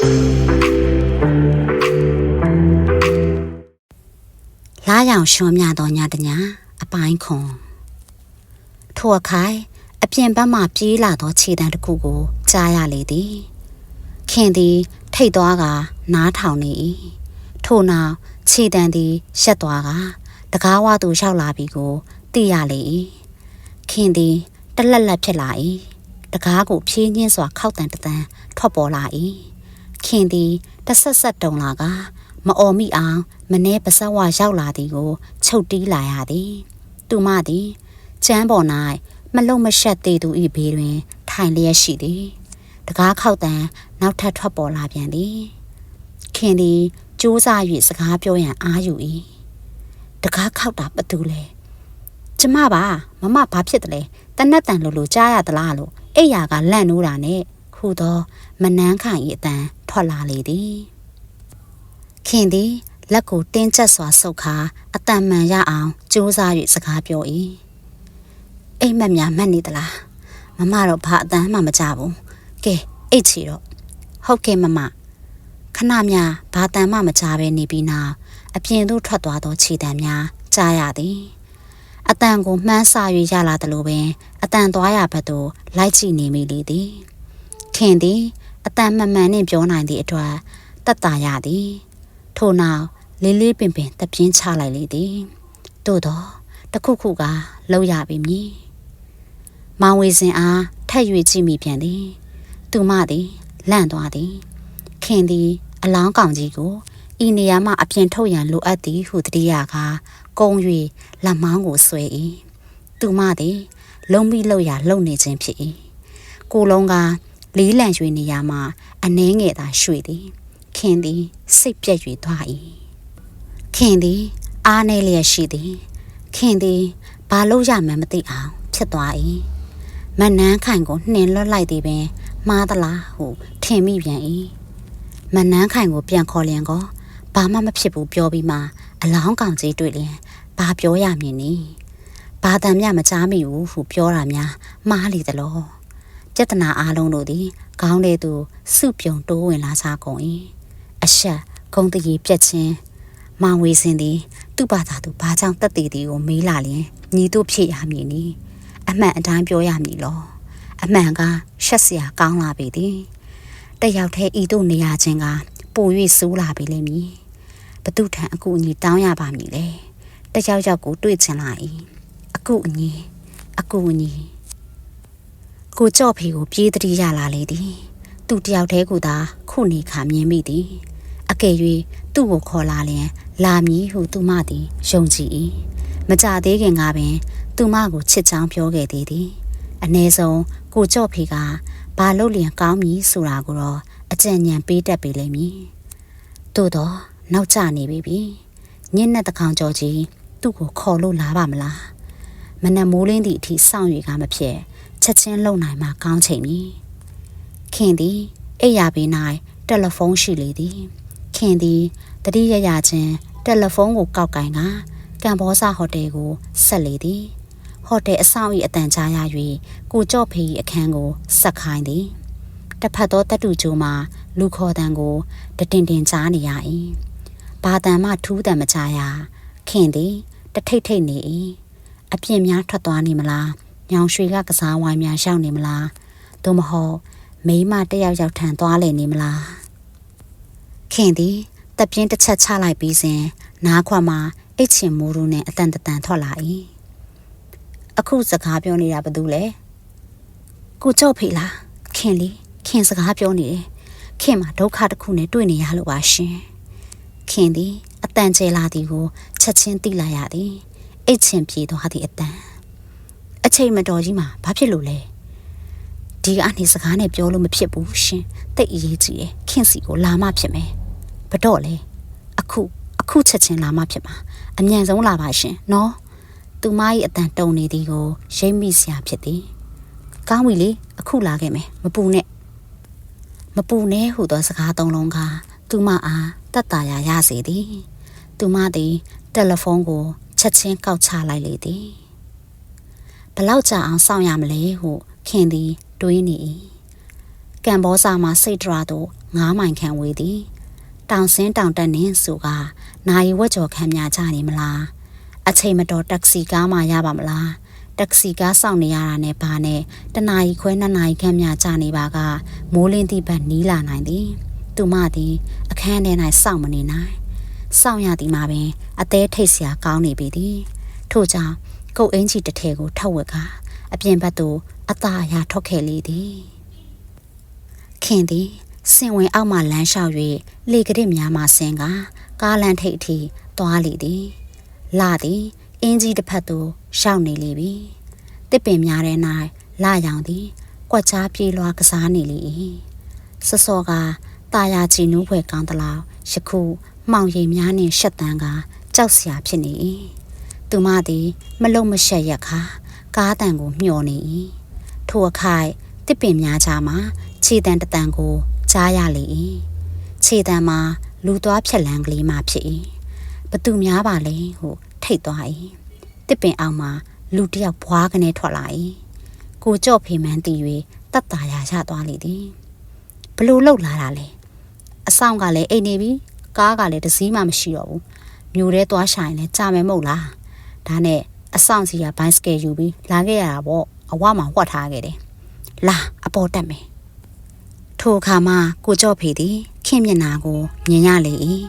လာရောင်ရှွန်မြတော်ညတညာအပိုင်းခွန်ထိုအခိုင်အပြင်ဘက်မှပြေးလာသောခြေတံတစ်ခုကိုကြားရလေသည်ခင်သည် ထိတ်သွားကနားထောင်နေ၏ထို့နောက်ခြေတံသည်ရှက်သွားကတကားဝသူလျှောက်လာပြီကိုသိရလေ၏ခင်သည်တလက်လက်ဖြစ်လာ၏တကားကိုဖြင်းညင်းစွာခောက်တန်တန်ထွက်ပေါ်လာ၏ ခင်သည်တဆက်ဆက်တုံလာကမအော်မိအောင်မနှဲပစဝရောက်လာသည်ကို ချုပ်တီးလာရသည်သူမသည်ကျမ်းပေါ်၌မလုံမရှက်သေးသူ၏ဘေးတွင် ထိုင်လျက်ရှိသည်တကားခောက်တန်နောက်ထပ်ထွက်ပေါ်လာပြန်သည်ခင်သည်စူးစား၍စကားပြောရန်အားယူ၏တကားခောက်တာဘသူလဲကျမပါမမဘာဖြစ်တယ်လဲတနက်တန်လို့လို့ကြားရသလားလို့အိယာကလန့်နိုးတာနဲ့ခုတော့မနှမ်းခိုင်၏အတန် ထွက်လာလေသည်ခင်သည်လက်ကိုတင်းကျပ်စွာဆုပ်ခါအတန်မှန်ရအောင်ကြိုးစား၍စကားပြော၏အိမ်မက်များမှတ်နေသလားမမတော့ဘာအတန်မှမကြဘူးကဲအိတ်ချီတော့ဟုတ်ကဲ့မမခဏများဘာတန်မှမကြဘဲနေပြီးနောက်အပြင်သို့ထွက်သွားသောခြေတံများကြားရသည်အတန်ကိုမှန်းဆ၍ရလာသလိုပင်အတန်သွားရဘက်သို့လိုက်ကြည့်နေမိလေသည်ခင်သည် အတန်မှန်မှန်နှင့်ပြောနိုင်သည့်အတွက်တက်တာရသည်ထို့နောက်လေးလေးပင်ပင်တပြင်းချလိုက်လေသည်သို့တော့တခုခုကလောက်ရပြီမည်မောင်ဝေစင်အားထက်၍ကြည့်မိပြန်သည်သူမသည်လန့်သွားသည်ခင်သည် အလောင်းကောင်ကြီးကိုဤနေရာမှအပြင်ထုတ်ရန်လိုအပ်သည်ဟုတတိယကကုံ၍လက်မောင်းကိုဆွဲ၏သူမသည် လုံးပြီးလောက်ရလုံနေခြင်းဖြစ်၏ကိုလုံးက လေးလံရွေနေရာမှအနှဲငယ်သာရွှေသည်ခင်သည်စိတ်ပြက်၍သွား၏ခင်သည်အားနေလျက်ရှိသည်ခင်သည်ဘာလို့ရမှန်းမသိအောင်ဖြစ်သွား၏မနန်းခိုင်ကိုနှင်လွတ်လိုက်သည်ပင်မှားသလားဟုထင်မိပြန်၏မနန်းခိုင်ကိုပြန်ခေါ်လျင်ကောဘာမှမဖြစ်ဘူးပြောပြီးမှအလောင်းကောင်ကြီးတွေ့လျင်ဘာပြောရမည်နည်းဘာတန်မြမကြားမိဘူးဟုပြောတာများမှားလေသလော ပြဿနာအားလုံးတို့သည်ခေါင်းထဲသို့စုပြုံတိုးဝင်လာကြကုန်၏အဆက်ဂုံတရီပြက်ချင်းမောင်ဝေစင်သည် သူ့ဘာသာသူဘာကြောင့်တက်တည်သည်ကိုမေးလာလျင်ညီတို့ဖြစ်ရမည်နီအမှန်အတိုင်းပြောရမည်လောအမှန်ကရှက်စရာကောင်းလာပြီသည်တယောက်တည်းဤတို့နေရခြင်းကပို၍ဆိုးလာပြီလိမ့်မည်ဘသူထံအကူအညီတောင်းရပါမည်လေတယောက်ယောက်ကိုတွေ့ချင်လာ၏အကူအညီအကူအညီ ကိုကြော့ဖေကိုပြေးတတိရလာလေသည်သူတယောက်တည်းကိုသာခုနေခါမြင်မိသည်အကယ်၍သူ့ကိုခေါ်လာလျင်လာမည်ဟုသူမသည်ယုံကြည်၏မကြသေးခင်ကပင် သူမကိုချစ်ချောင်းပြောခဲ့သေးသည်အ ਨੇ ဆုံးကိုကြော့ဖေကဘာလို့လျင်ကောင်းမည်ဆိုတာကိုတော့အကြံဉာဏ်ပေးတတ်ပေလိမ့်မည်သို့တော့နောက်ကျနေပြီပြီညင်းနဲ့တကောင်ကြော်ကြီးသူ့ကိုခေါ်လို့လာပါမလားမနက်မိုးလင်းသည့်အထိစောင့်ရကမဖြစ် ချက်ချင်းလုံနိုင်မှကောင်းချိန်မည်ခင်သည်အိယာဘေး၌တယ်လီဖုန်းရှိလေသည်ခင်သည်တတိယရချင်းတယ်လီဖုန်းကိုကောက်ကင်ကကမ်ဘောဇာဟိုတယ်ကိုဆက်လေသည်ဟိုတယ်အဆောင်၏အတန်ကြားရ၍ကိုကြော့ဖေးအခန်းကိုဆက်ခိုင်းသည်တစ်ဖက်သောတက်တူကျိုးမှာလူခေါ်တန်ကိုတတင်တင်ကြားနေရ၏ဘာတန်မှထူးတန်မကြရခင်သည်တထိတ်ထိတ်နေ၏အပြင်းများထွက်သွားနေမလား ညောင်ရွှေကကစားဝိုင်းများရှောက်နေမလားသို့မဟုတ်မိမတယောက်ယောက်ထန်သွားလေနေမလားခင်သည်တပြင်းတစ်ချက်ချလိုက်ပြီးစဉ်နားခွက်မှာအိတ်ချင်မိုးရူနဲ့အတန်တန်ထွက်လာ၏အခုစကားပြောနေတာဘာလို့လဲကိုကြော့ဖေလားခင်လီခင်စကားပြောနေတယ်ခင်မှာဒုက္ခတစ်ခုနဲ့တွေ့နေရလို့ပါရှင်ခင်သည်အတန်ကျဲလာသည်ကိုချက်ချင်းသိလိုက်ရသည်အိတ်ချင်ပြေသွားသည့်အတန် အချိန်မတော်ကြီးမှာဘာဖြစ်လို့လဲဒီကနေစကားနဲ့ပြောလို့မဖြစ်ဘူးရှင်တိတ်အရေးကြီးတယ်ခင်စီကိုလာမှဖြစ်မယ်ဘတော့လဲအခုအခုချက်ချင်းလာမှဖြစ်မှာအမြန်ဆုံးလာပါရှင်နော်သူမ၏အတန်တုံနေသည်ကိုရိမ့်မိစရာဖြစ်သည်ကောင်းပြီလေအခုလာခဲ့မယ်မပူနဲ့မပူနဲ့ဟူသောစကားသုံးလုံးကသူမအားတတ်တာရရစေသည်သူမသည်တယ်လီဖုန်းကိုချက်ချင်းကောက်ချလိုက်လေသည်ဘ လောက်ကြာအောင်စောင့်ရမလဲဟုခင်သည်တွေးနေ၏ကံဘောစာမှာစိတ်တရာသို့9မိုင်ခန့်ဝေးသည်တောင်စင်းတောင်တက်နှင်းဆိုကနိုင်ဝက်ကြော်ခံများကြနေမလားအချိန်မတော်တက္ကစီကားမှရပါမလားတက္ကစီကားစောင့်နေရတာနဲ့ဘာနဲ့တနာရီခွဲနှစ်နာရီခန့်များကြာနေပါကမိုးလင်းသည့်ဘက်နီးလာနိုင်သည်သူမသည်အခန်းထဲ၌စောင့်မနေနိုင်စောင့်ရသည်မှာပင်အသေးထိတ်စရာကောင်းနေပြီသည်ထို့ကြောင့် ကုတ်အင်းကြီးတစ်ထည်ကိုထောက်ဝက်ကအပြင်ဘက်သို့အသာအရာထွက်ခဲ့လေသည်ခင်သည်စင်ဝင်အောက်မှလမ်းလျှောက်၍လေကရစ်များမှဆင်းကကားလမ်းထိပ်အထိသွားလေသည်လာသည်အင်းကြီးတစ်ဖက်သို့ရှောက်နေလေပြီတစ်ပင်များထဲ၌လာရောင်သည်ကွက်ချားပြေးလွှားကစားနေလေ၏စစောကတာယာချီနူးဖွယ်ကောင်းသလောက်ယခုမှောင်ရိပ်များနှင့်ရှက်တန်းကကြောက်စရာဖြစ်နေ၏ သူမသည် မလုံမရှက်ရက်ခါကားတန်ကိုမျှော်နေ၏ထိုအခိုက်တစ်ပင်များကြားမှာခြေတံတတန်ကိုကြားရလေ၏ခြေတံမှာလူသွားဖြက်လန်းကလေးမှဖြစ်၏ဘသူများပါလဲဟုထိတ်သွား၏တစ်ပင်အောင်မှာလူတစ်ယောက်ဘွားကနေထွက်လာ၏ကိုကြော့ဖေမန်းတီ၍တတ်တာရာရသွားလေသည်ဘလို့လှုပ်လာတာလဲအဆောင်ကလည်းအိတ်နေပြီကားကလည်းတစ်စီးမှမရှိတော့ဘူးမျိုးထဲသွားရှာရင်လည်းကြာမယ်မဟုတ်လား ဒါနဲ့အဆောင်စီကဘိုင်းစကယ်ယူပြီးလာခဲ့ရတာပေါ့အဝမှာဝှက်ထားခဲ့တယ်လာအပေါ်တက်မယ်ထိုအခါမှကိုကြော့ဖေသည်ခင်မျက်နာကိုမြင်ရလေ၏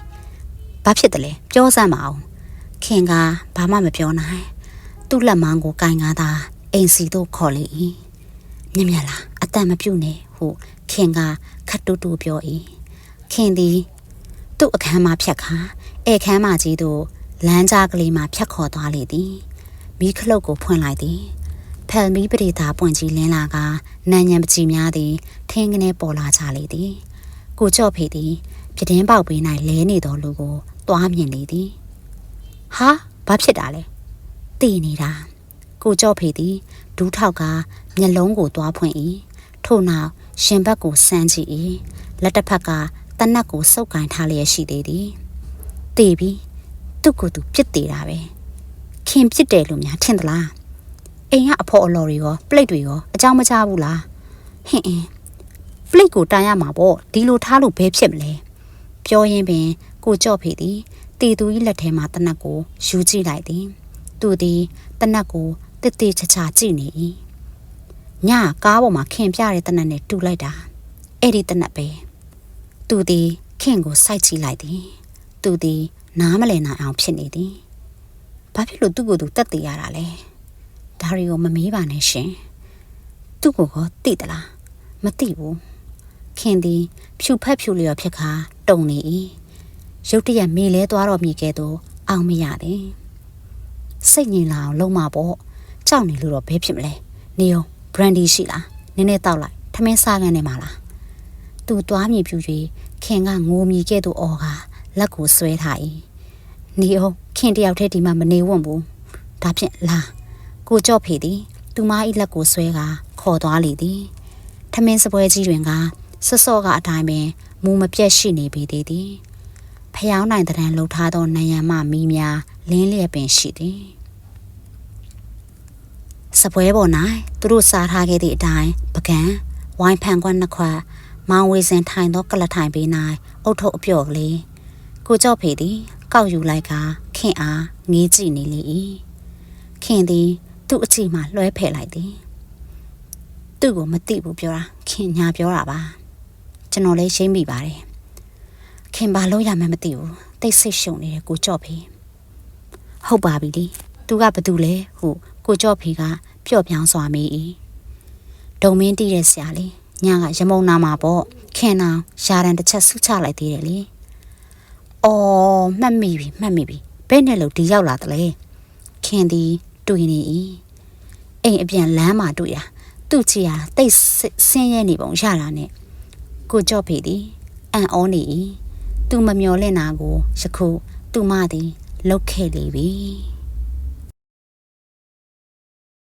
ဘာဖြစ်တယ်လဲပြောစမ်းပါအောင်ခင်ကဘာမှမပြောနိုင်သူ့လက်မောင်းကိုကင်ကားသာအိမ်စီသို့ခေါ်လေ၏မြင်မြတ်လားအတန်မပြုတ်နဲ့ဟုခင်ကခတ်တူတူပြော၏ခင်သည်သူ့အခန်းမှဖြတ်ခါဧခန်းမကြီးသို့ လမ်းကြားကလေးမှဖြတ်ခေါ်သွားလေသည်မိခလုတ်ကိုဖွင့်လိုက်သည်ဖယ်မီပရိသာပွင့်ကြီးလင်းလာကနန်ညံပကြီးများသည်ထင်းကနေပေါ်လာကြလေသည်ကိုကြော့ဖေသည်ပြတင်းပေါက်ပေး၌လဲနေသောလူကိုတွားမြင်လေသည်ဟာဘာဖြစ်တာလဲတည်နေတာကိုကြော့ဖေသည်ဒူးထောက်ကမျက်လုံးကိုတွားဖွင့်၏ထို့နောက်ရှင်ဘက်ကိုစမ်းကြည့်၏လက်တစ်ဖက်ကတနက်ကိုစုပ်ကင်ထားလျက်ရှိသေးသည်တည်ပြီး သူ့ကိုယ်သူပြစ်သေးတာပဲခင်ပြစ်တယ်လို့များထင်သလားအိမ်ကအဖို့အလော်တွေရောပလိတ်တွေရောအကြောင်းမချဘူးလားဟင်အင်းပလိတ်ကိုတိုင်ရမှာပေါ့ဒီလိုထားလို့ဘဲဖြစ်မလဲပြောရင်းပင် ကိုကြော့ဖေသည်တီသူကြီးလက်ထဲမှာတနက်ကိုယူကြည့်လိုက်သည်သူသည်တနက်ကိုတစ်တိချာချာကြည့်နေ၏ညကားပေါ်မှာခင်ပြတဲ့တနက်နဲ့တူလိုက်တာအဲ့ဒီတနက်ပဲသူသည်ခင်ကိုစိုက်ကြည့်လိုက်သည်သူသည် နားမလည်နိုင်အောင်ဖြစ်နေသည်ဘာဖြစ်လို့သူ့ကိုယ်သူတက်တည်ရတာလဲဒါတွေကိုမမေးပါနဲ့ရှင်သူ့ကိုကောသိသလားမသိဘူးခင်သည်ဖြူဖက်ဖြူလျော်ဖြစ်ခါတုံနေ၏ရုတ်တရက်မေလဲသွားတော့မိကဲ့သို့အောင်မရသည်စိတ်ငြိမ်လာအောင်လုံးမပေါ့ကြောက်နေလို့တော့ဘဲဖြစ်မလဲနေအောင်ဘရန်ဒီရှိလားနည်းနည်းတောက်လိုက်ထမင်းစားကန်နေမှာလားသူသွားမြည်ပြူ၍ခင်ကငိုမြည်ကဲ့သို့အော်က လက်ကိုဆွဲထား၏နေအောင်ခင်တယောက်တည်းဒီမှာမနေဝံ့ဘူးဒါဖြင့်လာကိုကြော့ဖေသည်သူမ၏လက်ကိုဆွဲကခေါ်သွားလေသည်ထမင်းစပွဲကြီးတွင်ကဆွတ်စော့ကအတိုင်းပင်မူမပြတ်ရှိနေပေသေးသည်ဖျောင်းနိုင်တဲ့လှုပ်ထားသောနယံမမီးများလင်းလျက်ပင်ရှိသည်စပွဲပေါ်၌သူတို့စားထားခဲ့သည့်အတိုင်းပကံဝိုင်းဖန်ခွက်နှစ်ခွက်မောင်ဝေစင်ထိုင်သောကလထိုင်ပေး၌အုတ်ထုပ်အပြော့ကလေး ကိုကြော့ဖေသည် ကောက်ယူလိုက်ကခင်အားငေးကြည့်နေလေ၏ခင်သည် သူ့အချီမှလွှဲဖယ်လိုက်သည်သူ့ကိုမသိဘူးပြောတာခင်ညာပြောတာပါကျွန်တော်လည်းရှင်းမိပါတယ်ခင်ဘာလို့ရမှန်းမသိဘူးတိတ်ဆိတ်ရှုံနေတယ်ကိုကြော့ဖေဟုတ်ပါပြီဒီသူကဘာတူလဲဟုကိုကြော့ဖေကပျော့ပြောင်းစွာမေး၏ဒုံမင်းတီးတဲ့ဆရာလေးညာကရမုံနာမှာပေါ့ခင်နာရာရန်တစ်ချက်ဆုချလိုက်သေးတယ်လေ အော်မှတ်မိပြီမှတ်မိပြီဘယ်နဲ့လို့ဒီရောက်လာတလဲခင်သည်တွေ့နေ၏အိမ်အပြန်လမ်းမှာတွေ့တာသူ့ချီဟာတိတ်ဆင်းရဲနေပုံရတာနဲ့ကိုကြော့ဖေသည်အံ့ဩနေ၏သူမမျော်လင့်တာကိုယခုသူမသည်လုတ်ခဲ့လေပြီ